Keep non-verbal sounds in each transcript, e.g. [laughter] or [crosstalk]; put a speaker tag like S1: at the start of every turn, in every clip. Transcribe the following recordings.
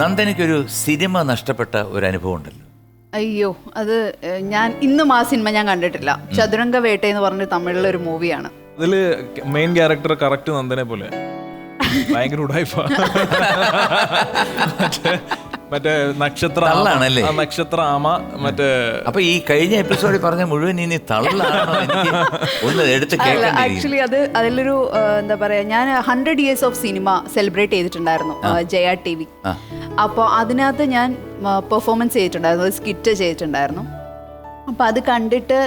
S1: നന്ദനയ്ക്കൊരു cinema നഷ്ടപ്പെട്ട ഒരു അനുഭവം ഉണ്ടല്ലോ.
S2: അയ്യോ അത് ഞാൻ ഇന്നും ആ സിനിമ ഞാൻ കണ്ടിട്ടില്ല. ചതുരംഗ വേട്ട എന്ന് പറഞ്ഞ തമിഴിലെ ഒരു മൂവിയാണ്.
S3: അതിൽ മെയിൻ ക്യാരക്ടർ കറക്റ്റ് നന്ദനെ പോലെ. [laughs] ഭയങ്കര ഉടായ്പ. [laughs] മറ്റേ നക്ഷത്ര.
S1: തള്ളാണല്ലേ?
S3: ആ, നക്ഷത്ര ആമ മറ്റേ
S1: അപ്പൊ ഈ കഴിഞ്ഞ എപ്പിസോഡിൽ പറഞ്ഞ മുഴുവൻ ഇനി തള്ളാണോ ഒന്ന് എടുത്ത്
S2: ആക്ച്വലി അത് അതിലൊരു എന്താ പറയാ ഞാൻ hundred years of cinema celebrate ചെയ്തിട്ടുണ്ടായിരുന്നു ജയ ടി വി
S1: അപ്പൊ
S2: അപ്പോൾ അതിനകത്ത് ഞാൻ പെർഫോമൻസ് ചെയ്തിട്ടുണ്ടായിരുന്നു ഒരു സ്കിറ്റ് ചെയ്തിട്ടുണ്ടായിരുന്നു. അപ്പോൾ അത് കണ്ടിട്ട്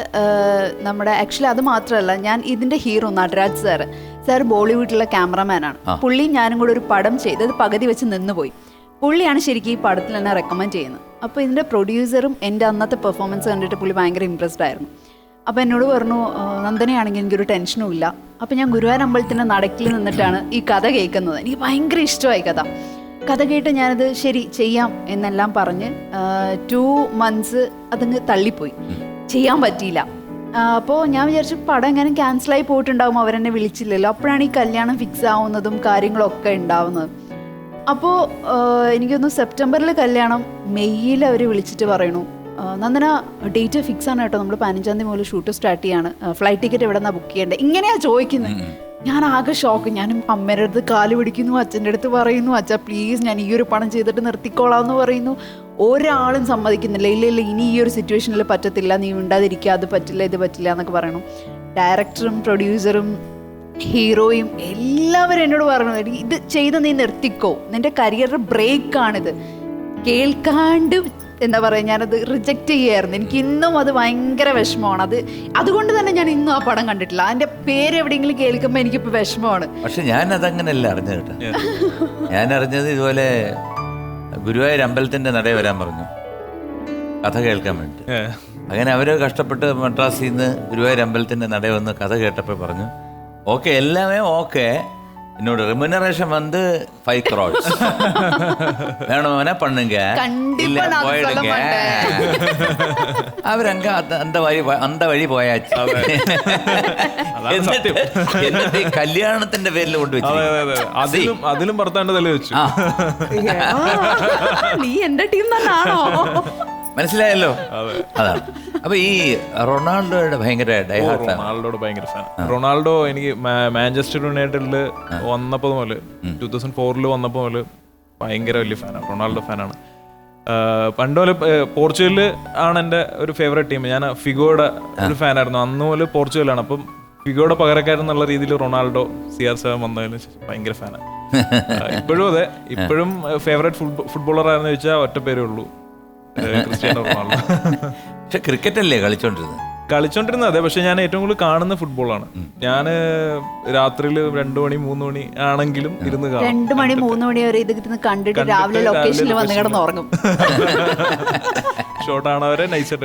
S2: നമ്മുടെ ആക്ച്വലി അത് മാത്രമല്ല ഞാൻ ഇതിന്റെ ഹീറോ നടരാജ് സാർ സാർ ബോളിവുഡിലെ ക്യാമറമാനാണ് പുള്ളി ഞാനും കൂടെ ഒരു പടം അത് പകുതി വെച്ച് നിന്നുപോയി. പുള്ളിയാണ് ശരിക്കും ഈ പടത്തിൽ എന്നെ റെക്കമെൻഡ് ചെയ്യുന്നത്. അപ്പോൾ ഇതിന്റെ പ്രൊഡ്യൂസറും എന്റെ അന്നത്തെ പെർഫോമൻസ് കണ്ടിട്ട് പുള്ളി ഭയങ്കര ഇമ്പ്രസ്ഡ് ആയിരുന്നു. അപ്പോൾ എന്നോട് പറഞ്ഞു "ആ, നന്ദനയാണെങ്കിൽ എനിക്കൊരു ടെൻഷനും ഇല്ല. അപ്പോൾ ഞാൻ ഗുരുവായൂർ അമ്പലത്തിന്റെ നടക്കിൽ നിന്നിട്ടാണ് ഈ കഥ കേൾക്കുന്നത്. എനിക്ക് ഭയങ്കര ഇഷ്ടമായി കഥ. കഥ കേട്ട് ഞാനത് ശരി ചെയ്യാം എന്നെല്ലാം പറഞ്ഞ് ടു മന്ത്സ് അതങ്ങ് തള്ളിപ്പോയി. ചെയ്യാൻ പറ്റിയില്ല. അപ്പോൾ ഞാൻ വിചാരിച്ചു പടം എങ്ങനെ ക്യാൻസലായി പോയിട്ടുണ്ടാകും അവരെന്നെ വിളിച്ചില്ലല്ലോ. അപ്പോഴാണ് ഈ കല്യാണം ഫിക്സ് ആവുന്നതും കാര്യങ്ങളൊക്കെ ഉണ്ടാവുന്നത്. അപ്പോൾ എനിക്കൊന്ന് സെപ്റ്റംബറിൽ കല്യാണം മെയ്യിൽ അവർ വിളിച്ചിട്ട് പറയണു. നന്ദന ഡേറ്റ് ഫിക്സ് ആണ് കേട്ടോ. നമ്മൾ പതിനഞ്ചാം തീയതി മുതൽ ഷൂട്ട് സ്റ്റാർട്ട് ചെയ്യാണ്. ഫ്ലൈറ്റ് ടിക്കറ്റ് എവിടെ നിന്നാണ് ബുക്ക് ചെയ്യേണ്ടത് ഇങ്ങനെയാ ചോദിക്കുന്നത് ഞാൻ ആകെ ഷോക്ക് ഞാനും അമ്മേരുടെ അടുത്ത് കാൽ പിടിക്കുന്നു അച്ഛന്റെ അടുത്ത് പറയുന്നു അച്ഛാ പ്ലീസ് ഞാൻ ഈ ഒരു പണം ചെയ്തിട്ട് നിർത്തിക്കോളാം എന്ന് പറയുന്നു. ഒരാളും സമ്മതിക്കുന്നില്ല. ഇല്ല ഇല്ല ഇനി ഈ ഒരു സിറ്റുവേഷനിൽ പറ്റത്തില്ല. നീ ഉണ്ടാതിരിക്കുക അത് പറ്റില്ല ഇത് പറ്റില്ല എന്നൊക്കെ പറയണു. ഡയറക്ടറും പ്രൊഡ്യൂസറും ഹീറോയും എല്ലാവരും എന്നോട് പറഞ്ഞു "എടി, ഇത് ചെയ്ത് നീ നിർത്തിക്കോ. നിന്റെ കരിയർ ബ്രേക്കാണിത്. കേൾക്കാണ്ട് എന്താ പറയുക ഞാനത് റിജക്റ്റ് ചെയ്യായിരുന്നു എനിക്ക് ഇന്നും അത് ഭയങ്കര വിഷമമാണ്. അത് അതുകൊണ്ട് തന്നെ ഞാൻ ഇന്നും ആ പടം കണ്ടിട്ടില്ല. അതിന്റെ പേര് എവിടെയെങ്കിലും കേൾക്കുമ്പോൾ എനിക്കിപ്പോൾ വിഷമമാണ്.
S1: പക്ഷെ ഞാൻ അതങ്ങനെയല്ല അറിഞ്ഞത് കേട്ടോ. ഞാൻ അറിഞ്ഞത് ഇതുപോലെ ഗുരുവായൂർ അമ്പലത്തിന്റെ നടയെ വരാൻ പറഞ്ഞു. കഥ കേൾക്കാൻ വേണ്ടി അങ്ങനെ അവർ കഷ്ടപ്പെട്ട് മദ്രാസിൽ നിന്ന് ഗുരുവായൂർ അമ്പലത്തിന്റെ നടയെ വന്ന് കഥ കേട്ടപ്പോൾ പറഞ്ഞു ഓക്കെ എല്ലാമേ ഓക്കെ എന്നോട് റിമുനറേഷൻ வந்து ஃபைவ் crores வேணும்னா பண்ணுங்க
S2: கண்டிப்பா
S1: இல்ல
S2: நான் சொல்ல
S1: போயிடுங்க അവരങ്ക അത് അന്ത വഴി പോ- അന്ത വഴി പോയാച്ചു എന്നിട്ട് എന്നിട്ട് ഈ കല്യാണത്തിന്റെ പേരിൽ കൊണ്ടുവച്ചു
S3: അതെ അതെ അതെ അതിലും അതിലും ഭർത്താവിന്റെ തല വെച്ചു
S2: ആ, നീ എന്റെ ടീം തന്നെയാണോ
S1: മനസ്സിലായല്ലോ? അതാണ്. അപ്പൊ ഈ റൊണാൾഡോയുടെ ഭയങ്കര
S3: റൊണാൾഡോയുടെ ഭയങ്കര ഫാൻ റൊണാൾഡോ എനിക്ക് മാഞ്ചസ്റ്റർ യുണൈറ്റഡിൽ വന്നപ്പോൾ മുതൽ ടൂ തൗസൻഡ് ഫോറിൽ വന്നപ്പോൾ മുതൽ ഭയങ്കര വലിയ ഫാനാണ് റൊണാൾഡോ ഫാനാണ് പണ്ട് മുതൽ പോർച്ചുഗലിൽ ആണ് എന്റെ ഒരു ഫേവറേറ്റ് ടീം ഞാൻ ഫിഗോയുടെ ഒരു ഫാനായിരുന്നു അന്ന് മുതൽ പോർച്ചുഗലാണ്. അപ്പം ഫിഗോയുടെ പകരക്കാരൻ എന്നുള്ള രീതിയിൽ റൊണാൾഡോ സി ആർ സെവൻ വന്നതിന് ശേഷം ഭയങ്കര ഫാനാണ് ഇപ്പോഴും അതെ. ഇപ്പോഴും ഫേവറേറ്റ് ഫുട്ബോളർ ആണെന്ന് ചോദിച്ചാൽ ഒറ്റ പേരേ ഉള്ളൂ. Cristiano Ronaldo. [laughs]
S1: പക്ഷെ ക്രിക്കറ്റ് അല്ലേ കളിച്ചോണ്ടിരുന്നത്?
S3: കളിച്ചോണ്ടിരുന്നത് അതെ പക്ഷെ ഞാൻ ഏറ്റവും കൂടുതൽ കാണുന്ന ഫുട്ബോളാണ്. ഞാൻ രാത്രിയിൽ രണ്ടു മണി മൂന്ന് മണി ആണെങ്കിലും ഇരുന്ന് കാണും.
S2: രണ്ടു മണി മൂന്ന് മണി വരെ ഇത് ഇരുന്ന് കണ്ടിട്ട് രാവിലെ ലൊക്കേഷനിൽ വന്ന് കിടന്ന് ഉറങ്ങും
S3: ഷോർട്ട് ആണവരെ
S2: നൈസ്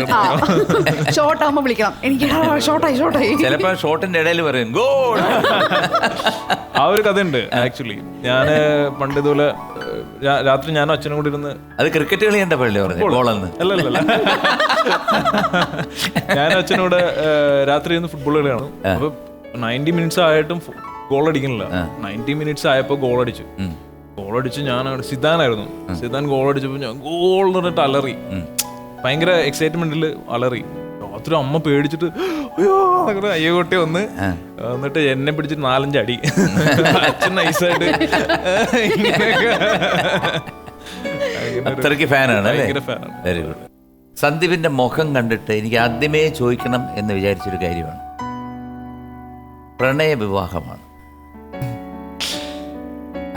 S2: ഷോർട്ട് ആകുമ്പോ വിളിക്കണം. എനിക്ക് ഷോർട്ടായി ഷോർട്ടായി.
S1: ചിലപ്പോ ഷോട്ടിന്റെ ഇടയിൽ പറയും ഗോൾ! [laughs]
S3: ആ ഒരു കഥ ഉണ്ട് ആക്ച്വലി ഞാൻ പണ്ട് ഇതുപോലെ രാത്രി ഞാനും അച്ഛനും കൂടി ഇരുന്ന്
S1: അത് ക്രിക്കറ്റ് കളി കണ്ടപ്പോഴല്ലേ പറഞ്ഞു? ഞാനും
S3: അല്ലല്ല ഞാൻ അച്ഛനോട് കൂടെ രാത്രി ഇരുന്ന് ഫുട്ബോൾ കളി കാണും. അപ്പൊ നയന്റി മിനിറ്റ്സ് ആയിട്ടും ഗോൾ അടിക്കണില്ല. നയന്റി മിനിറ്റ്സ് ആയപ്പോ ഗോൾ അടിച്ചു. ഗോൾ അടിച്ച് ഞാൻ സിദ്ധാനായിരുന്നു സിദ്ധാൻ ഗോൾ അടിച്ചപ്പോ ഞാൻ ഗോൾ എന്ന് പറഞ്ഞിട്ട് അലറി. ഭയങ്കര എക്സൈറ്റ്മെന്റിൽ അലറി. രാത്രി അമ്മ പേടിച്ചിട്ട് അയ്യോ അങ്ങനെ അയ്യോ കുട്ടി ഒന്ന് എന്നിട്ട് എന്നെ പിടിച്ചിട്ട് നാലഞ്ച് അടി. അച്ഛൻ നൈസായിട്ട്
S1: അത്രയ്ക്ക് ഫാനാണ് വെരി ഗുഡ് സന്ദീപിന്റെ മുഖം കണ്ടിട്ട് എനിക്ക് ആദ്യമേ ചോദിക്കണം എന്ന് വിചാരിച്ചൊരു കാര്യമാണ്. പ്രണയ വിവാഹമാണ്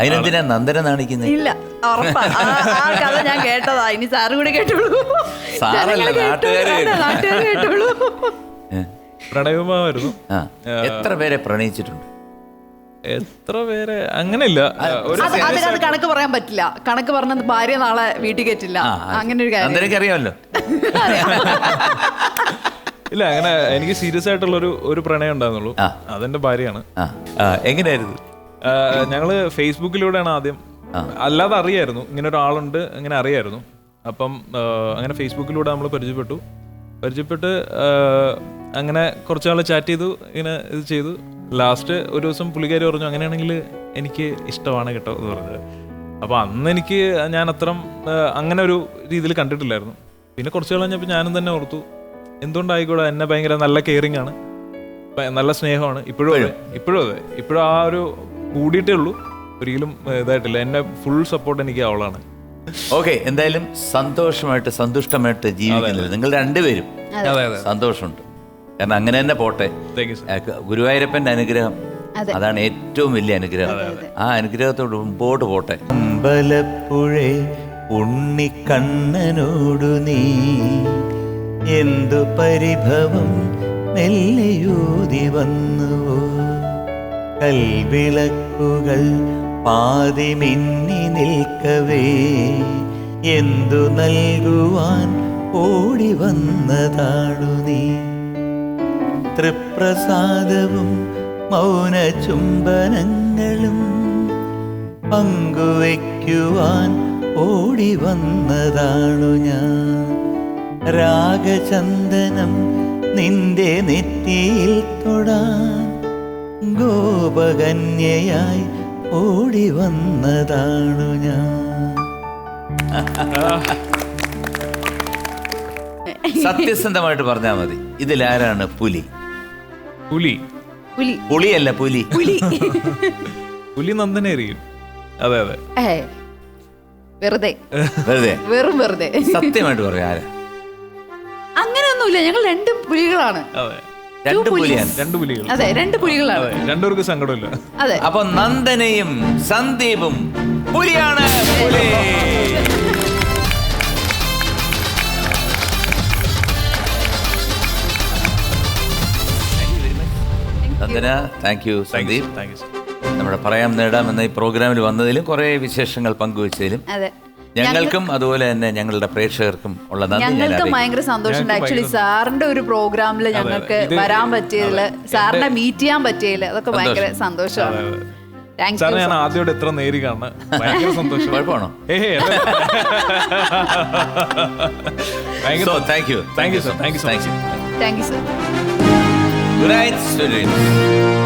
S1: അതിനെന്തിനാ നന്ദന നാണിക്കുന്നത്
S2: ഇല്ല ഉറപ്പാ. ആ ആ കഥ ഞാൻ കേട്ടതാ. ഇനി സാറ് കൂടെ കേട്ടോളൂ.
S1: സാറല്ല,
S2: ജനങ്ങൾ കേട്ടോളൂ.
S1: നാട്ടുകാര്
S2: അല്ല, നാട്ടുകാര് കേട്ടോളൂ.
S3: പ്രണയമായിരുന്നു
S1: ആ എത്ര പേരെ പ്രണയിച്ചിട്ടുണ്ട്?
S3: എത്ര പേരെ? അങ്ങനെയില്ല. ഒരു
S2: അത് അതിനകത്ത് കണക്ക് പറയാൻ പറ്റില്ല. കണക്ക് പറഞ്ഞത് ഭാര്യ നാളെ വീട്ടിൽ കയറ്റില്ല.
S1: ആ,
S2: അങ്ങനെ ഒരു കാര്യം.
S1: നന്ദനയ്ക്ക് അറിയാമല്ലോ
S3: ഇല്ല അങ്ങനെ എനിക്ക് സീരിയസ് ആയിട്ടുള്ള ഒരു ഒരു പ്രണയം ഉണ്ടായിരുന്നുള്ളൂ.
S1: ആ.
S3: അതെന്റെ ഭാര്യയാണ്.
S1: ആ ആ എങ്ങനെയായിരുന്നു?
S3: ഞങ്ങൾ ഫേസ്ബുക്കിലൂടെയാണ് ആദ്യം. അല്ലാതെ അറിയായിരുന്നു. ഇങ്ങനെ ഒരാളുണ്ട് അങ്ങനെ അറിയായിരുന്നു. അപ്പം അങ്ങനെ ഫേസ്ബുക്കിലൂടെ നമ്മൾ പരിചയപ്പെട്ടു. പരിചയപ്പെട്ട് അങ്ങനെ കുറച്ച് നാൾ ചാറ്റ് ചെയ്തു ഇങ്ങനെ ഇത് ചെയ്തു. ലാസ്റ്റ് ഒരു ദിവസം പുള്ളിക്കാരി പറഞ്ഞു അങ്ങനെയാണെങ്കിൽ എനിക്ക് ഇഷ്ടമാണ് കേട്ടോ എന്ന് പറഞ്ഞത്. അപ്പോൾ അന്ന് എനിക്ക് ഞാൻ അത്രം അങ്ങനെ ഒരു രീതിയിൽ കണ്ടിട്ടില്ലായിരുന്നു. പിന്നെ കുറച്ച് നാൾ കഴിഞ്ഞപ്പോൾ ഞാനും തന്നെ ഓർത്തു എന്തുകൊണ്ടായിക്കൂടെ? എന്നെ ഭയങ്കര നല്ല കെയറിങ് ആണ്. നല്ല സ്നേഹമാണ്. ഇപ്പോഴും അതെ. ഇപ്പോഴും അതെ. ഇപ്പോഴും ആ ഒരു കൂടിയിട്ടേ ഉള്ളൂ. ഒരിക്കലും ഇതായിട്ടില്ല. എന്നെ ഫുൾ സപ്പോർട്ട് എനിക്ക് അവളാണ്.
S1: ഓക്കെ എന്തായാലും സന്തോഷമായിട്ട് സന്തുഷ്ടമായിട്ട് ജീവിക്കുന്നില്ല. നിങ്ങൾ രണ്ടുപേരും സന്തോഷമുണ്ട്. കാരണം അങ്ങനെ തന്നെ പോട്ടെ. ഗുരുവായൂരപ്പന്റെ അനുഗ്രഹം അതാണ് ഏറ്റവും വലിയ അനുഗ്രഹം. ആ അനുഗ്രഹത്തോട് മുമ്പോട്ട് പോട്ടെ. അമ്പലപ്പുഴേ ഉണ്ണിക്കണ്ണനോടു നീ എന്തു പരിഭവം മെല്ലയൂതി വന്നുവോ? കൽവിളക്കുകൾ പാതി മിന്നി നിൽക്കവേ. എന്തു നൽകുവാൻ ഓടി വന്നതാണു നീ. തൃപ്രസാദവും മൗന ചുംബനങ്ങളും പങ്കുവയ്ക്കുവാൻ ഓടി വന്നതാണു ഞാൻ. രാഗചന്ദനം നിന്റെ നെറ്റിയിൽ തൊടാൻ ഗോപകന്യയായി ഓടി വന്നതാണു ഞാൻ. സത്യസന്ധമായിട്ട് പറഞ്ഞാ മതി. ഇതിലാരാണ് പുലി?
S3: പുലി.
S2: പുലി.
S1: പുളിയല്ല പുലി.
S2: പുലി.
S3: പുലി നന്ദനെ അറിയും അതെ. അതെ
S2: വെറുതെ.
S1: വെറുതെ.
S2: വെറും വെറുതെ.
S1: സത്യമായിട്ട് പറയാം ആരാ?
S2: അങ്ങനെയൊന്നുമില്ല ഞങ്ങൾ രണ്ട് പുലികളാണ്.
S3: അതെ.
S1: രണ്ട് പുലിയാണ്
S3: രണ്ട് പുലികൾ.
S2: അതെ രണ്ട് പുലികളാണ്.
S3: അതെ രണ്ടുപേർക്ക് സങ്കടമില്ല.
S2: അതെ.
S1: അപ്പൊ നന്ദനയും സന്ദീപും പുലിയാണ്. പുലി. Nandana thank you
S3: Sandeep. Thank you
S1: നമ്മുടെ പറയാം നേടാം എന്ന ഈ പ്രോഗ്രാമിൽ വന്നതിലും കുറേ വിശേഷങ്ങൾ പങ്കുവച്ചതിലും
S2: അതെ.
S1: ഞങ്ങൾക്കും അതുപോലെ തന്നെ ഞങ്ങളുടെ പ്രേക്ഷകർക്കും ഉള്ള
S2: ഞങ്ങൾക്കും ഭയങ്കര സന്തോഷമുണ്ട്. ആക്ച്വലി സാറിന്റെ ഒരു പ്രോഗ്രാമിൽ ഞങ്ങൾക്ക് വരാൻ പറ്റിയതിൽ സാറിനെ മീറ്റ് ചെയ്യാൻ പറ്റിയതിൽ അതൊക്കെ ഭയങ്കര സന്തോഷമാണ്. താങ്ക്
S3: സാറിനെ ഞാൻ ആദ്യമായിട്ട് എത്ര നേരി കാണുന്നത് ഭയങ്കര സന്തോഷം.
S1: കുഴപ്പമാണോ.
S3: ഭയങ്കര
S1: thank you
S3: sir
S1: good students.